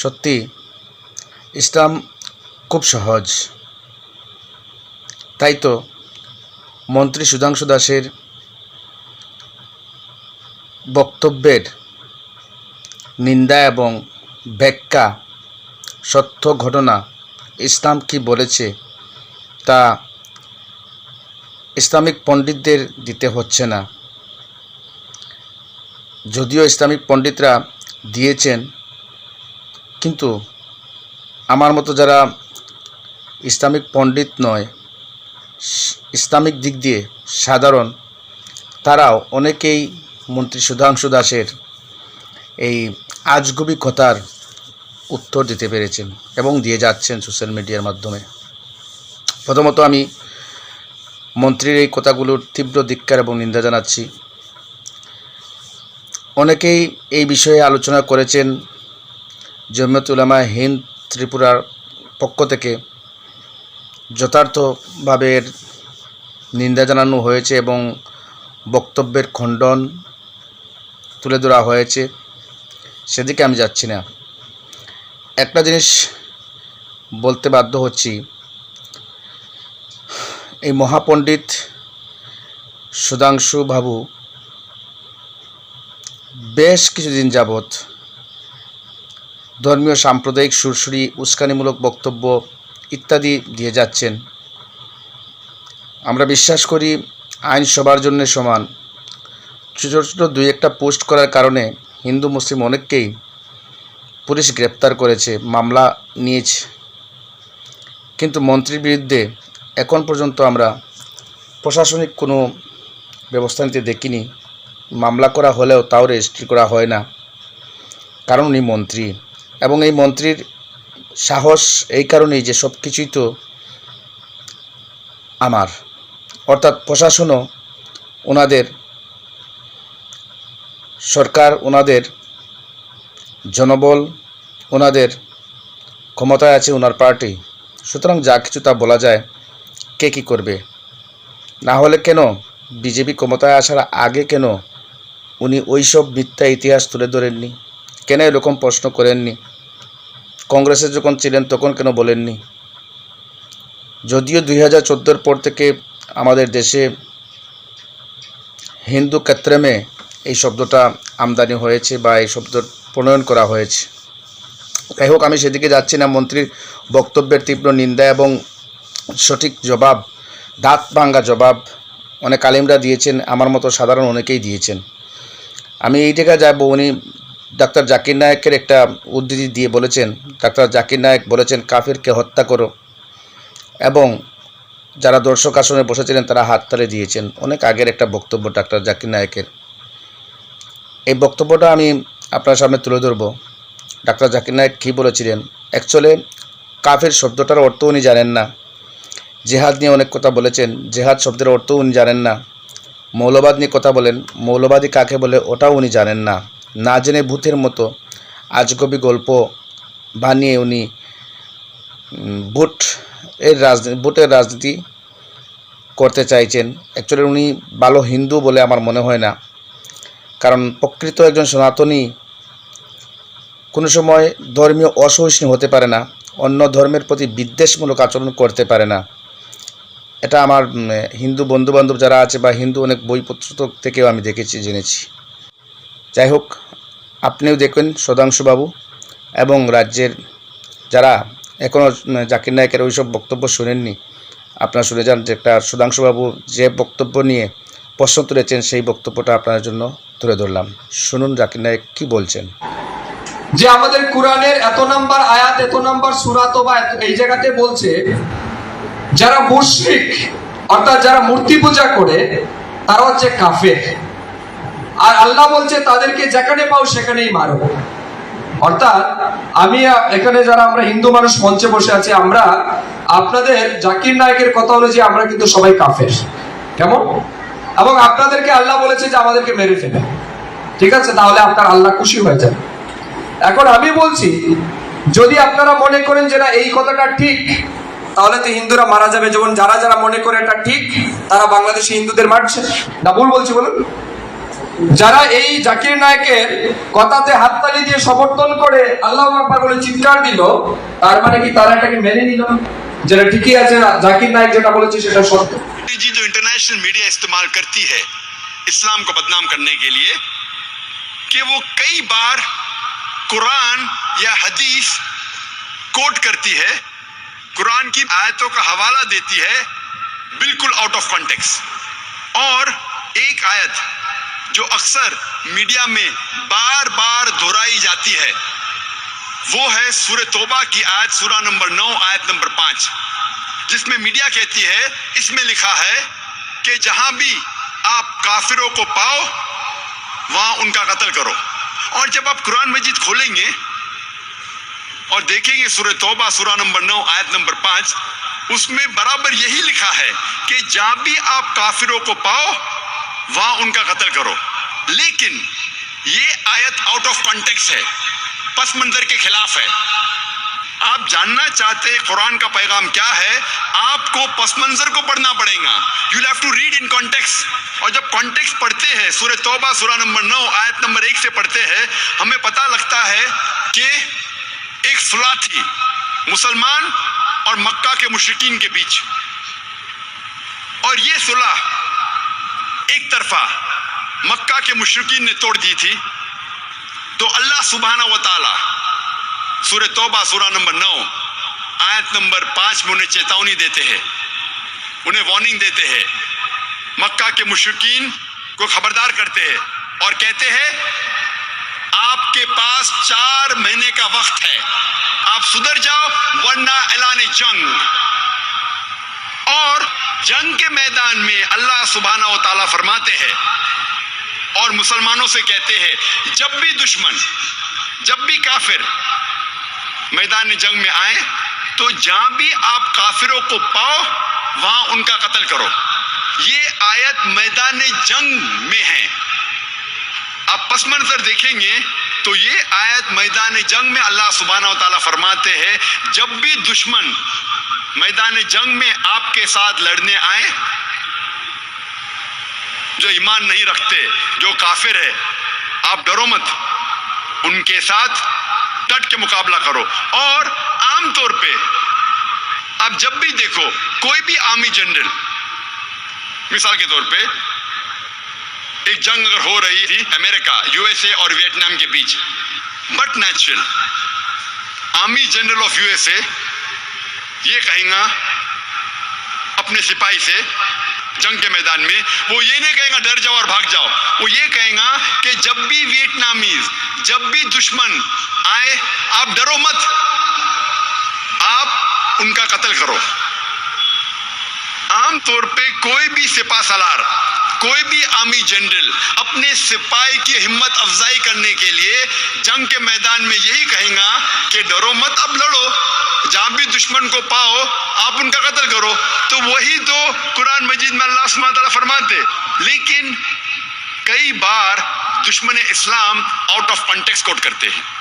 সত্যি, ইসলাম খুব সহজ। তাই তো মন্ত্রী সুধাংশু দাসের বক্তব্যের নিন্দা এবং ব্যাখ্যা সত্য ঘটনা ইসলাম কি বলেছে তা ইসলামিক পণ্ডিতদের দিতে হচ্ছে না। যদিও ইসলামিক পণ্ডিতরা দিয়েছেন কিন্তু আমার মতো যারা ইসলামিক পণ্ডিত নয়, ইসলামিক দিক দিয়ে সাধারণ, তারাও অনেকেই মন্ত্রী সুধাংশু দাসের এই আজগুবি কথার উত্তর দিতে পেরেছেন এবং দিয়ে যাচ্ছেন সোশ্যাল মিডিয়ার মাধ্যমে। প্রথমত আমি মন্ত্রীর এই কথাগুলোর তীব্র ধিক্কার এবং নিন্দা জানাচ্ছি। অনেকেই এই বিষয়ে আলোচনা করেছেন জমিয়ত উলামা হিন্দ ত্রিপুরার পক্ষ থেকে যথার্থভাবে নিন্দা জানানো হয়েছে এবং বক্তব্যের খণ্ডন তুলে ধরা হয়েছে, সেদিকে আমি যাচ্ছি না। একটা জিনিস বলতে বাধ্য হচ্ছি, এই মহাপণ্ডিত সুধাংশু বাবু বেশ কিছুদিন যাবৎ ধর্মীয়, সাম্প্রদায়িক, সুরসুরি, উস্কানিমূলক বক্তব্য ইত্যাদি দিয়ে যাচ্ছেন। আমরা বিশ্বাস করি আইন সবার জন্য সমান। ছোটো ছোটো দুই একটা পোস্ট করার কারণে হিন্দু, মুসলিম অনেককেই পুলিশ গ্রেপ্তার করেছে, মামলা নিয়েছে। কিন্তু মন্ত্রীর বিরুদ্ধে এখন পর্যন্ত আমরা প্রশাসনিক কোনো ব্যবস্থা নিতে দেখিনি। মামলা করা হলেও তাও রেজিস্ট্রি করা হয় না, কারণ উনি মন্ত্রী। এবং এই মন্ত্রীর সাহস এই কারণেই যে সব কিছুই তো আমার। অর্থাৎ প্রশাসনও ওনাদের, সরকার ওনাদের, জনবল ওনাদের ক্ষমতায় আছে ওনার পার্টি। সুতরাং যা কিছু তা বলা যায় কে কী করবে? না হলে কেন বিজেপি ক্ষমতায় আসার আগে কেন উনি ওইসব মিথ্যা ইতিহাস তুলে ধরেননি? কেন এরকম প্রশ্ন করেননি? কংগ্রেসে যখন ছিলেন, তখন কেন বলেননি? যদিও দুই হাজার চোদ্দোর পর থেকে আমাদের দেশে হিন্দু ক্ষেত্রেমে এই শব্দটা আমদানি হয়েছে বা এই শব্দ প্রণয়ন করা হয়েছে। যাই হোক, আমি সেদিকে যাচ্ছি না। মন্ত্রীর বক্তব্যের তীব্র নিন্দা এবং সঠিক জবাব, দাঁত ভাঙ্গা জবাব অনেক আলিমরা দিয়েছেন, আমার মতো সাধারণ অনেকেই দিয়েছেন। আমি এই জায়গায় যাব, উনি ডাক্তার জাকির নায়কের একটা উদ্ধৃতি দিয়ে বলেছেন, ডাক্তার জাকির নায়ক বলেছেন, কাফিরকে হত্যা করো। এবং যারা দর্শক আসনে বসেছিলেন, তারা হাততালি দিয়েছেন। অনেক আগের একটা বক্তব্য ডাক্তার জাকির নায়কের। এই বক্তব্যটা আমি আপনার সামনে তুলে ধরব। ডাক্তার জাকির নায়ক কী বলেছিলেন? অ্যাকচুয়ালি কাফের শব্দটার অর্থ উনি জানেন না। জেহাদ নিয়ে অনেক কথা বলেছেন। জেহাদ শব্দের অর্থ উনি জানেন না। মৌলবাদ নিয়ে কথা বলেন। মৌলবাদী কাকে বলে, ওটাও উনি জানেন না। না জেনে ভূতের মতো আজগবি গল্প বানিয়ে উনি ভোট এর রাজনীতি ভোটের রাজনীতি করতে চাইছেন। অ্যাকচুয়ালি উনি ভালো হিন্দু বলে আমার মনে হয় না। কারণ প্রকৃত একজন সনাতনী কোনো সময় ধর্মীয় অসহিষ্ণু হতে পারে না, অন্য ধর্মের প্রতি বিদ্বেষমূলক আচরণ করতে পারে না। এটা আমার হিন্দু বন্ধুবান্ধব যারা আছে বা হিন্দু অনেক বইপত্র থেকেও আমি দেখেছি, জেনেছি। যাই হোক আপনিও দেখবেন সুধাংশুবাবু এবং রাজ্যের যারা এখনও জাকির নায়কের ওইসব বক্তব্য শুনেননি, আপনারা শুনে যান যে একটা সুধাংশুবাবু যে বক্তব্য নিয়ে প্রশ্ন তুলেছেন সেই বক্তব্যটা আপনার জন্য তুলে ধরলাম। শুনুন জাকির নায়ক কী বলছেন। যে আমাদের কোরআনের এত নাম্বার আয়াত, এত নাম্বার সুরাত বা এই জায়গাতে বলছে, যারা মুশরিক, অর্থাৎ যারা মূর্তি পূজা করে, তারা হচ্ছে কাফের। আর আল্লাহ বলছে, তাদেরকে যেখানে পাও সেখানেই মারো। অর্থাৎ, আমি এখানে যারা আমরা হিন্দু মানুষ মঞ্চে বসে আছি, আমরা আপনাদের জাকির নায়কের কথা হলো যে আমরা কিন্তু সবাই কাফের। কেমন? এবং আপনাদেরকে আল্লাহ বলেছে যে আমাদেরকে মেরে ফেলে। ঠিক আছে? তাহলে আপনার আল্লাহ খুশি হয়ে যাবে। এখন আমি বলছি, যদি আপনারা মনে করেন যে না, এই কথাটা ঠিক, তাহলে তো হিন্দুরা মারা যাবে। যেমন যারা যারা মনে করে এটা ঠিক, তারা বাংলাদেশি হিন্দুদের মারছে। না ভুল বলছি বলুন? যারা এই জাকির নায়কের কথাতে হাততালি দিয়ে সমর্থন করে আল্লাহ আকবার বলে চিৎকার দিল তার মানে কি তারা এটাকে মেনে নিল যেটা ঠিকই আছে জাকির নায়ক যেটা বলেছে সেটা সত্য जी जो इंटरनेशनल मीडिया इस्तेमाल करती है इस्लाम को बदनाम करने के लिए कि वो कई बार कुरान या हदीस कोट करती है कुरान की आयतों का हवाला देती है बिल्कुल आउट ऑफ कॉन्टेक्स्ट और एक आयत جو اکثر میڈیا میں بار بار دہرائی جاتی ہے، وہ ہے سورہ توبہ کی آیت سورہ نمبر نو، آیت نمبر پانچ، جس میں میڈیا کہتی ہے، اس میں لکھا ہے کہ جہاں بھی آپ کافروں کو پاؤ، وہاں ان کا قتل کرو۔ اور جب آپ قرآن مجید کھولیں گے اور دیکھیں گے سورہ توبہ، سورہ نمبر نو، آیت نمبر پانچ، اس میں برابر یہی لکھا ہے کہ جہاں بھی آپ کافروں کو پاؤ وہاں ان کا قتل کرو۔ لیکن یہ آیت آؤٹ آف کانٹیکس ہے۔ پس منظر کے خلاف ہے۔ آپ جاننا چاہتے قرآن کا پیغام کیا ہے؟ آپ کو پس منظر کو پڑھنا پڑے گا۔ یو ہیو ٹو ریڈ ان کانٹیکس اور جب کانٹیکس پڑھتے ہیں، سورہ توبہ، سورہ نمبر نو، آیت نمبر ایک سے پڑھتے ہیں، ہمیں پتہ لگتا ہے کہ ایک صلاح تھی۔ مسلمان اور مکہ کے مشرقین کے بیچ۔ اور یہ صلح ایک طرفہ مکہ کے مشرقین نے توڑ دی تھی۔ تو اللہ سبحانہ و تعالی سور توبہ سورہ نمبر نو، آیت نمبر پانچ میں انہیں چیتاونی دیتے ہیں، انہیں وارننگ دیتے ہیں۔ مکہ کے مشرقین کو خبردار کرتے ہیں اور کہتے ہیں، آپ کے پاس چار مہینے کا وقت ہے، آپ سدھر جاؤ ورنہ اعلان جنگ۔ اور جنگ کے میدان میں اللہ سبحانہ و تعالیٰ فرماتے ہیں اور مسلمانوں سے کہتے ہیں، جب بھی دشمن، جب بھی کافر میدان جنگ میں آئے تو جہاں بھی آپ کافروں کو پاؤ، وہاں ان کا قتل کرو۔ یہ آیت میدان جنگ میں ہے۔ آپ پس منظر دیکھیں گے تو یہ آیت میدان جنگ میں اللہ سبحانہ و تعالیٰ فرماتے ہیں، جب بھی دشمن میدان جنگ میں آپ کے ساتھ لڑنے آئے جو ایمان نہیں رکھتے، جو کافر ہے آپ ڈرو مت۔ ان کے ساتھ ڈٹ کے مقابلہ کرو۔ اور عام طور پہ آپ جب بھی دیکھو، کوئی بھی آرمی جنرل، مثال کے طور پہ ایک جنگ اگر ہو رہی تھی امریکہ، یو ایس اے اور ویٹنام کے بیچ۔ بٹ نیچرل آرمی جنرل آف یو ایس اے یہ کہیں گا اپنے سپاہی سے جنگ کے میدان میں، وہ یہ نہیں کہے گا ڈر جاؤ اور بھاگ جاؤ، وہ یہ کہے گا کہ جب بھی ویٹنامیز جب بھی دشمن آئے، آپ ڈرو مت، آپ ان کا قتل کرو۔ عام طور پہ کوئی بھی سپاہ سالار، کوئی بھی آمی جنرل اپنے سپاہی کی ہمت افزائی کرنے کے لیے جنگ کے میدان میں یہی کہیں گا کہ ڈرو مت، اب لڑو۔ بھی دشمن کو پاؤ، آپ ان کا قتل کرو۔ تو وہی تو قرآن مجید میں اللہ سما تعالیٰ فرماتے لیکن کئی بار دشمن اسلام آؤٹ آف کانٹیکس کوٹ کرتے ہیں۔